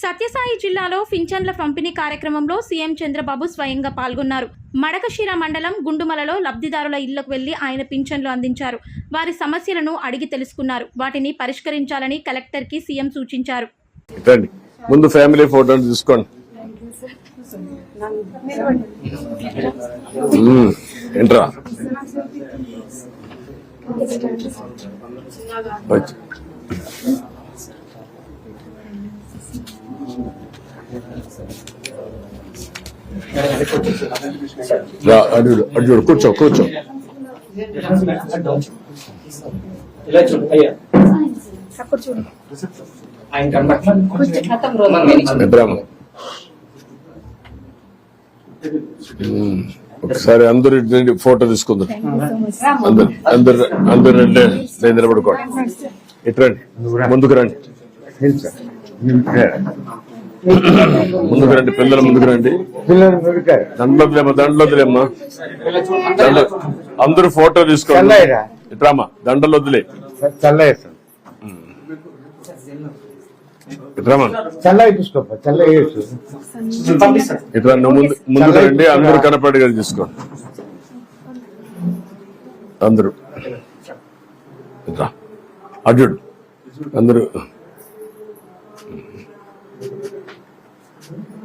సత్యసాయి జిల్లాలో పింఛన్ల పంపిణీ కార్యక్రమంలో సీఎం చంద్రబాబు స్వయంగా పాల్గొన్నారు. మడకశిర మండలం గుండుమలలో లబ్ధిదారుల ఇళ్ళకు వెళ్ళి ఆయన పింఛన్లు అందించారు. వారి సమస్యలను అడిగి తెలుసుకున్నారు. వాటిని పరిష్కరించాలని కలెక్టర్కి సీఎం సూచించారు. ముందు ఫ్యామిలీ ఫోటోలు తీసుకోండి ఏంట్రా? వచ్చి. అటు చూడు కూర్చో కూర్చో. ఇలా చూడు అయ్యా. ఆయన కనబట్ల నిద్రామ మ్మ్. ఒకసారి అందరు రండి, ఫోటో తీసుకుందాం. అందరు అందరు అందరు రండి నేను నిలబడుకోండి. ఇటు రండి. ముందుకు రండి. ముందుకు రండి పిల్లలు ముందుకు రండి. పిల్లలు దొరికారు దండలో వదిలేమ్మా దండలో వదిలేమ్మా దండ అందరూ ఫోటో తీసుకోండి. ఇట్రామా దండలు వదిలే ఇట్రామా? ఇట్రా ముందు ముందుకు రండి అందరూ కనపడేగా తీసుకోండి అందరూ. ఇట్రా అడ్డు అందరూ. Thank you.